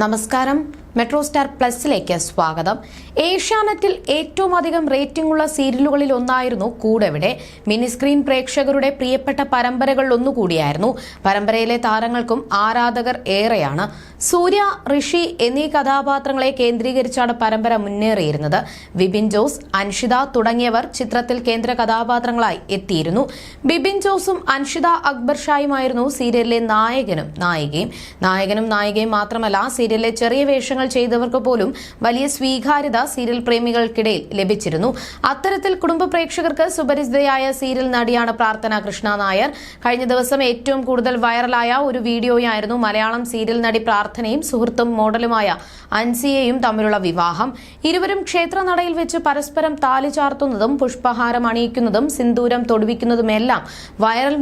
നമസ്കാരം. Metro star പ്ലസിലേക്ക് സ്വാഗതം. ഏഷ്യാനെറ്റിൽ ഏറ്റവും അധികം റേറ്റിംഗ് ഉള്ള സീരിയലുകളിൽ ഒന്നായിരുന്നു കൂടെവിടെ. മിനി സ്ക്രീൻ പ്രേക്ഷകരുടെ പ്രിയപ്പെട്ട പരമ്പരകളിൽ ഒന്നുകൂടിയായിരുന്നു. പരമ്പരയിലെ താരങ്ങൾക്കും ആരാധകർ ഏറെയാണ്. സൂര്യ ഋഷി എന്നീ കഥാപാത്രങ്ങളെ കേന്ദ്രീകരിച്ചാണ് പരമ്പര മുന്നേറിയിരുന്നത്. ബിബിൻ ജോസ് അൻഷിത തുടങ്ങിയവർ ചിത്രത്തിൽ കേന്ദ്ര കഥാപാത്രങ്ങളായി എത്തിയിരുന്നു. ബിബിൻ ജോസും അൻഷിത അക്ബർ ഷായുമായിരുന്നു സീരിയലിലെ നായകനും നായികയും. നായകനും നായികയും മാത്രമല്ല സീരിയലിലെ ചെറിയ വേഷങ്ങൾ ചെയ്തവർക്ക് പോലും വലിയ സ്വീകാര്യത സീരിയൽ പ്രേമികൾക്കിടയിൽ ലഭിച്ചിരുന്നു. അത്തരത്തിൽ കുടുംബ പ്രേക്ഷകർക്ക് സുപരിചിതയായ സീരിയൽ നടിയാണ് പ്രാർത്ഥന കൃഷ്ണ നായർ. കഴിഞ്ഞ ദിവസം ഏറ്റവും കൂടുതൽ വൈറലായ ഒരു വീഡിയോയായിരുന്നു മലയാളം സീരിയൽ നടി പ്രാർത്ഥനയും സുഹൃത്തും മോഡലുമായ അൻസിയയും തമ്മിലുള്ള വിവാഹം. ഇരുവരും ക്ഷേത്രനടയിൽ വെച്ച് പരസ്പരം താലി ചാർത്തുന്നതും പുഷ്പഹാരം അണിയിക്കുന്നതും സിന്ദൂരം തൊടുവിക്കുന്നതുമെല്ലാം വൈറൽ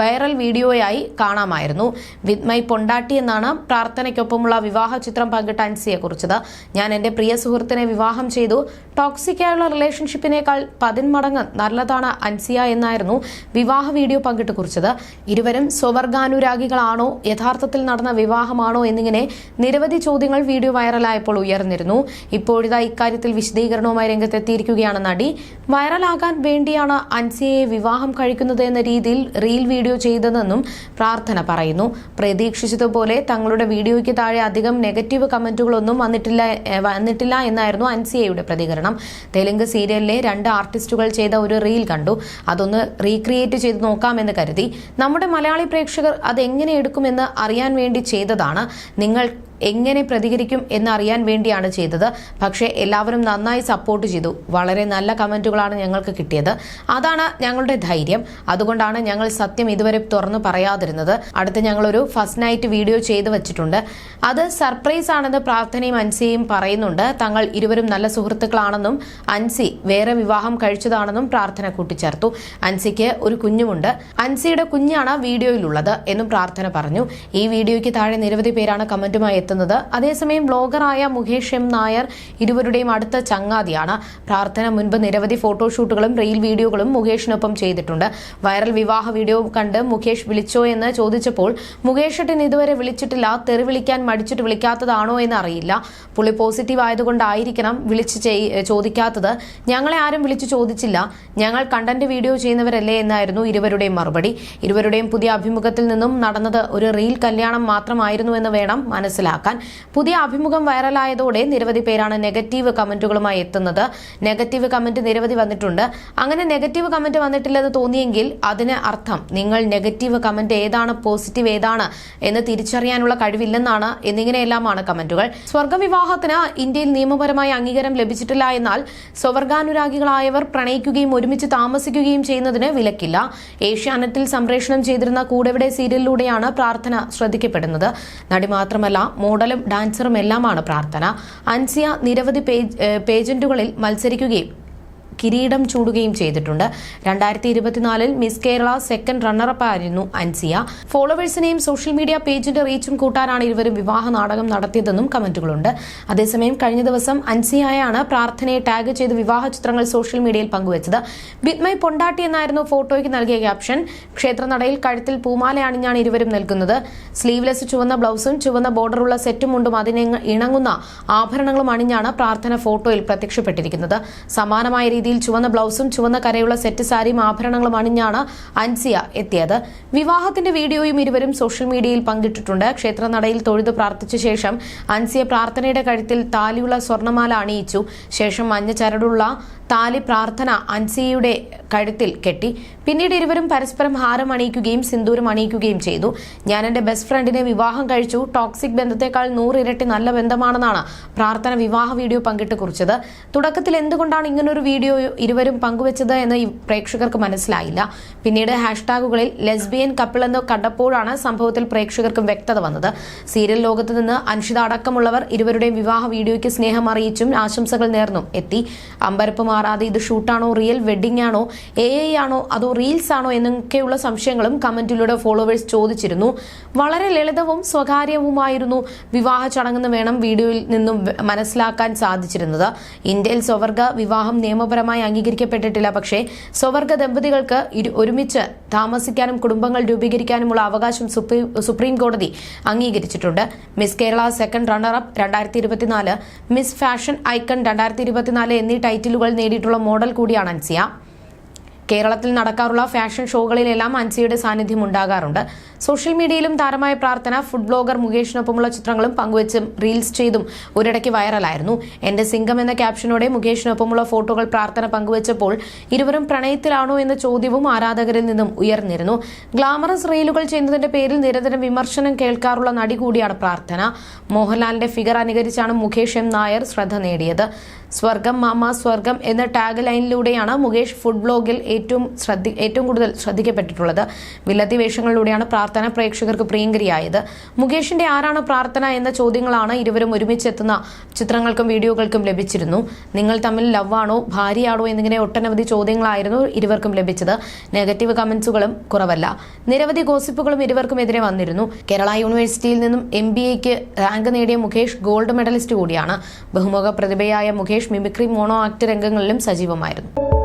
വൈറൽ വീഡിയോയായി കാണാമായിരുന്നു. വിത്മൈ പൊണ്ടാട്ടി എന്നാണ് പ്രാർത്ഥനയ്ക്കൊപ്പമുള്ള വിവാഹ ചിത്രം പങ്കിട്ട അൻസിയെ കുറിച്ചത്. ഞാൻ എന്റെ പ്രിയ സുഹൃത്തിനെ വിവാഹം ചെയ്തു. ടോക്സിക്കായുള്ള റിലേഷൻഷിപ്പിനേക്കാൾ പതിന്മടങ്ങ് നല്ലതാണ് അൻസിയ എന്നായിരുന്നു വിവാഹ വീഡിയോ പങ്കിട്ട് കുറിച്ചത്. ഇരുവരും സ്വവർഗാനുരാഗികളാണോ യഥാർത്ഥത്തിൽ നടന്ന വിവാഹമാണോ എന്നിങ്ങനെ നിരവധി ചോദ്യങ്ങൾ വീഡിയോ വൈറലായപ്പോൾ ഉയർന്നിരുന്നു. ഇപ്പോഴിതാ ഇക്കാര്യത്തിൽ വിശദീകരണവുമായി രംഗത്തെത്തിയിരിക്കുകയാണ് നടി. വൈറലാകാൻ വേണ്ടിയാണ് അൻസിയയെ വിവാഹം കഴിക്കുന്നത് എന്ന രീതിയിൽ റീൽ വീഡിയോ ചെയ്തതെന്നും പ്രാർത്ഥന പറയുന്നു. പ്രതീക്ഷിച്ചതുപോലെ തങ്ങളുടെ വീഡിയോയ്ക്ക് താഴെ അധികം നെഗറ്റീവ് കമന്റുകളൊന്നും വന്നിട്ടില്ല വന്നിട്ടില്ല എന്നായിരുന്നു അൻസിയയുടെ പ്രതികരണം. തെലുങ്ക് സീരിയലിലെ രണ്ട് ആർട്ടിസ്റ്റുകൾ ചെയ്ത ഒരു റീൽ കണ്ടു. അതൊന്ന് റീക്രിയേറ്റ് ചെയ്ത് നോക്കാമെന്ന് കരുതി. നമ്മുടെ മലയാളി പ്രേക്ഷകർ അത് എങ്ങനെ എടുക്കുമെന്ന് അറിയാൻ വേണ്ടി ചെയ്തതാണ്. നിങ്ങൾ എങ്ങനെ പ്രതികരിക്കും എന്നറിയാൻ വേണ്ടിയാണ് ചെയ്തത്. പക്ഷേ എല്ലാവരും നന്നായി സപ്പോർട്ട് ചെയ്തു. വളരെ നല്ല കമന്റുകളാണ് ഞങ്ങൾക്ക് കിട്ടിയത്. അതാണ് ഞങ്ങളുടെ ധൈര്യം. അതുകൊണ്ടാണ് ഞങ്ങൾ സത്യം ഇതുവരെ തുറന്നു പറയാതിരുന്നത്. അടുത്ത് ഞങ്ങളൊരു ഫസ്റ്റ് നൈറ്റ് വീഡിയോ ചെയ്തു വെച്ചിട്ടുണ്ട്. അത് സർപ്രൈസ് ആണെന്ന് പ്രാർത്ഥനയും അൻസിയും പറയുന്നുണ്ട്. തങ്ങൾ ഇരുവരും നല്ല സുഹൃത്തുക്കളാണെന്നും അൻസി വേറെ വിവാഹം കഴിച്ചതാണെന്നും പ്രാർത്ഥന കൂട്ടിച്ചേർത്തു. അൻസിക്ക് ഒരു കുഞ്ഞുമുണ്ട്. അൻസിയുടെ കുഞ്ഞാണ് വീഡിയോയിലുള്ളത് എന്നും പ്രാർത്ഥന പറഞ്ഞു. ഈ വീഡിയോയ്ക്ക് താഴെ നിരവധി പേരാണ് കമന്റുമായി എത്തുന്നത്. അതേസമയം ബ്ലോഗറായ മുകേഷ് എം നായർ ഇരുവരുടെയും അടുത്ത ചങ്ങാതിയാണ്. പ്രാർത്ഥന മുൻപ് നിരവധി ഫോട്ടോഷൂട്ടുകളും റീൽ വീഡിയോകളും മുകേഷിനൊപ്പം ചെയ്തിട്ടുണ്ട്. വൈറൽ വിവാഹ വീഡിയോ കണ്ട് മുകേഷ് വിളിച്ചോ എന്ന് ചോദിച്ചപ്പോൾ മുകേഷട്ടിന് ഇതുവരെ വിളിച്ചിട്ടില്ല. തെറി വിളിക്കാൻ മടിച്ചിട്ട് വിളിക്കാത്തതാണോ എന്ന് അറിയില്ല. പുള്ളി പോസിറ്റീവ് ആയതുകൊണ്ടായിരിക്കണം വിളിച്ച് ചോദിക്കാത്തത്. ഞങ്ങളെ ആരും വിളിച്ചു ചോദിച്ചില്ല. ഞങ്ങൾ കണ്ടന്റ് വീഡിയോ ചെയ്യുന്നവരല്ലേ എന്നായിരുന്നു ഇരുവരുടെയും മറുപടി. ഇരുവരുടെയും പുതിയ അഭിമുഖത്തിൽ നിന്നും നടന്നത് ഒരു റീൽ കല്യാണം മാത്രമായിരുന്നു എന്ന് വേണം മനസ്സിലാക്കാൻ. പുതിയ അഭിമുഖം വൈറലായതോടെ നിരവധി പേരാണ് നെഗറ്റീവ് കമന്റുകളുമായി എത്തുന്നത്. നെഗറ്റീവ് കമന്റ് നിരവധി വന്നിട്ടുണ്ട്. അങ്ങനെ നെഗറ്റീവ് കമന്റ് വന്നിട്ടില്ലെന്ന് തോന്നിയെങ്കിൽ അതിന് അർത്ഥം നിങ്ങൾ നെഗറ്റീവ് കമന്റ് ഏതാണ് പോസിറ്റീവ് ഏതാണ് എന്ന് തിരിച്ചറിയാനുള്ള കഴിവില്ലെന്നാണ് എന്നിങ്ങനെയെല്ലാമാണ് കമന്റുകൾ. സ്വർഗവിവാഹത്തിന് ഇന്ത്യയിൽ നിയമപരമായി അംഗീകാരം ലഭിച്ചിട്ടില്ല എന്നാൽ സ്വവർഗാനുരാഗികളായവർ പ്രണയിക്കുകയും ഒരുമിച്ച് താമസിക്കുകയും ചെയ്യുന്നതിന് വിലക്കില്ല. ഏഷ്യാനെറ്റിൽ സംപ്രേഷണം ചെയ്തിരുന്ന കൂടെവിടെ സീരിയലിലൂടെയാണ് പ്രാർത്ഥന ശ്രദ്ധിക്കപ്പെടുന്നത്. നടി മാത്രമല്ല മോഡലും ഡാൻസറും എല്ലാമാണ് പ്രാർത്ഥന. അൻസിയ നിരവധി പേജന്റുകളിൽ മത്സരിക്കുകയും കിരീടം ചൂടുകയും ചെയ്തിട്ടുണ്ട്. രണ്ടായിരത്തി ഇരുപത്തിനാലിൽ മിസ് കേരള സെക്കൻഡ് റണ്ണറപ്പ് ആയിരുന്നു അൻസിയ. ഫോളോവേഴ്സിനെയും സോഷ്യൽ മീഡിയ പേജിന്റെ റീച്ചും കൂട്ടാനാണ് ഇരുവരും വിവാഹ നാടകം നടത്തിയതെന്നും കമന്റുകളുണ്ട്. അതേസമയം കഴിഞ്ഞ ദിവസം അൻസിയായാണ് പ്രാർത്ഥനയെ ടാഗ് ചെയ്ത് വിവാഹ ചിത്രങ്ങൾ സോഷ്യൽ മീഡിയയിൽ പങ്കുവച്ചത്. ബിത്മൈ പൊണ്ടാട്ടി എന്നായിരുന്നു ഫോട്ടോയ്ക്ക് നൽകിയ ക്യാപ്ഷൻ ക്ഷേത്രനടയിൽ കഴുത്തിൽ പൂമാല അണിഞ്ഞാണ് ഇരുവരും നിൽക്കുന്നത്. സ്ലീവ്ലെസ് ചുവന്ന ബ്ലൗസും ചുവന്ന ബോർഡറുള്ള സെറ്റും മുണ്ടും അതിനെ ഇണങ്ങുന്ന ആഭരണങ്ങളും അണിഞ്ഞാണ് പ്രാർത്ഥന ഫോട്ടോയിൽ പ്രത്യക്ഷപ്പെട്ടിരിക്കുന്നത്. സമാനമായ രീതിയിൽ ചുവന്ന ബ്ലൗസും ചുവന്ന കരയുള്ള സെറ്റ് സാരിയും ആഭരണങ്ങളും അണിഞ്ഞാണ് അൻസിയ എത്തിയത്. വിവാഹത്തിന്റെ വീഡിയോയും ഇരുവരും സോഷ്യൽ മീഡിയയിൽ പങ്കിട്ടിട്ടുണ്ട്. ക്ഷേത്രനടയിൽ തൊഴുത് പ്രാർത്ഥിച്ച ശേഷം അൻസിയ പ്രാർത്ഥനയുടെ കഴുത്തിൽ താലിയുള്ള സ്വർണമാല അണിയിച്ചു. ശേഷം മഞ്ഞ ചരടുള്ള താലി പ്രാർത്ഥന അൻസിയയുടെ കഴുത്തിൽ കെട്ടി. പിന്നീട് ഇരുവരും പരസ്പരം ഹാരം അണിയിക്കുകയും സിന്ദൂരം അണിയിക്കുകയും ചെയ്തു. ഞാൻ എന്റെ ബെസ്റ്റ് ഫ്രണ്ടിനെ വിവാഹം കഴിച്ചു. ടോക്സിക് ബന്ധത്തെക്കാൾ നൂറിരട്ടി നല്ല ബന്ധമാണെന്നാണ് പ്രാർത്ഥന വിവാഹ വീഡിയോ പങ്കിട്ട് കുറിച്ചത്. തുടക്കത്തിൽ എന്തുകൊണ്ടാണ് ഇങ്ങനൊരു വീഡിയോ ഇരുവരും പങ്കുവച്ചത് എന്ന് പ്രേക്ഷകർക്ക് മനസ്സിലായില്ല. പിന്നീട് ഹാഷ്ടാഗുകളിൽ ലെസ്ബിയൻ കപ്പിൾ എന്ന് കണ്ടപ്പോഴാണ് സംഭവത്തിൽ പ്രേക്ഷകർക്കും വ്യക്തത വന്നത്. സീരിയൽ ലോകത്ത് നിന്ന് അൻഷിത അടക്കമുള്ളവർ ഇരുവരുടെയും വിവാഹ വീഡിയോയ്ക്ക് സ്നേഹം അറിയിച്ചും ആശംസകൾ നേർന്നും എത്തി. അമ്പരപ്പ് മാറാതെ ഇത് ഷൂട്ടാണോ റിയൽ വെഡിംഗ് ആണോ എ ഐ ആണോ അതോ റീൽസ് ആണോ എന്നൊക്കെയുള്ള സംശയങ്ങളും കമന്റിലൂടെ ഫോളോവേഴ്സ് ചോദിച്ചിരുന്നു. വളരെ ലളിതവും സ്വകാര്യവുമായിരുന്നു വിവാഹ ചടങ്ങെന്ന് വേണം വീഡിയോയിൽ നിന്നും മനസ്സിലാക്കാൻ സാധിച്ചിരുന്നത്. ഇന്ത്യയിൽ സ്വവർഗ വിവാഹം നിയമപരമായി നിയമപരമായി അംഗീകരിക്കപ്പെട്ടിട്ടില്ല. പക്ഷേ സ്വവർഗ ദമ്പതികൾക്ക് ഒരുമിച്ച് താമസിക്കാനും കുടുംബങ്ങൾ രൂപീകരിക്കാനുമുള്ള അവകാശം സുപ്രീം കോടതി അംഗീകരിച്ചിട്ടുണ്ട്. മിസ് കേരള സെക്കൻഡ് റണ്ണറപ്പ് രണ്ടായിരത്തി ഇരുപത്തിനാല് മിസ് ഫാഷൻ ഐക്കൺ രണ്ടായിരത്തി ഇരുപത്തിനാല് എന്നീ ടൈറ്റിലുകൾ നേടിയിട്ടുള്ള മോഡൽ കൂടിയാണ് അൻസിയ. കേരളത്തിൽ നടക്കാറുള്ള ഫാഷൻ ഷോകളിലെല്ലാം അൻസിയുടെ സാന്നിധ്യം ഉണ്ടാകാറുണ്ട്. സോഷ്യൽ മീഡിയയിലും താരമായ പ്രാർത്ഥന ഫുഡ് ബ്ലോഗർ മുകേഷിനൊപ്പമുള്ള ചിത്രങ്ങളും പങ്കുവച്ചും റീൽസ് ചെയ്തും ഒരിടയ്ക്ക് വൈറലായിരുന്നു. എന്റെ സിംഗം എന്ന ക്യാപ്ഷനോടെ മുകേഷിനൊപ്പമുള്ള ഫോട്ടോകൾ പ്രാർത്ഥന പങ്കുവച്ചപ്പോൾ ഇരുവരും പ്രണയത്തിലാണോ എന്ന ചോദ്യവും ആരാധകരിൽ നിന്നും ഉയർന്നിരുന്നു. ഗ്ലാമറസ് റീലുകൾ ചെയ്യുന്നതിന്റെ പേരിൽ നിരന്തരം വിമർശനം കേൾക്കാറുള്ള നടി കൂടിയാണ് പ്രാർത്ഥന. മോഹൻലാലിന്റെ ഫിഗർ അനുകരിച്ചാണ് മുകേഷ് എം നായർ ശ്രദ്ധ നേടിയത്. സ്വർഗം മാമ സ്വർഗം എന്ന ടാഗ് ലൈനിലൂടെയാണ് മുകേഷ് ഫുഡ് ബ്ലോഗിൽ ഏറ്റവും ശ്രദ്ധി ഏറ്റവും കൂടുതൽ ശ്രദ്ധിക്കപ്പെട്ടിട്ടുള്ളത് വില്ലത്തി വേഷങ്ങളിലൂടെയാണ് പ്രാർത്ഥന പ്രേക്ഷകർക്ക് പ്രിയങ്കരിയായത്. മുകേഷിന്റെ ആരാണ് പ്രാർത്ഥന എന്ന ചോദ്യങ്ങളാണ് ഇരുവരും ഒരുമിച്ചെത്തുന്ന ചിത്രങ്ങൾക്കും വീഡിയോകൾക്കും ലഭിച്ചിരുന്നു. നിങ്ങൾ തമ്മിൽ ലവ് ആണോ ഭാര്യയാണോ എന്നിങ്ങനെ ഒട്ടനവധി ചോദ്യങ്ങളായിരുന്നു ഇരുവർക്കും ലഭിച്ചത്. നെഗറ്റീവ് കമന്റ്സുകളും കുറവല്ല. നിരവധി ഗോസിപ്പുകളും ഇരുവർക്കും എതിരെ വന്നിരുന്നു. കേരള യൂണിവേഴ്സിറ്റിയിൽ നിന്നും എം ബി എക്ക് റാങ്ക് നേടിയ മുകേഷ് ഗോൾഡ് മെഡലിസ്റ്റ് കൂടിയാണ്. ബഹുമുഖ പ്രതിഭയായ മുകേഷ് മിമിക്രി മോണോ ആക്ട് രംഗങ്ങളിലും സജീവമായിരുന്നു.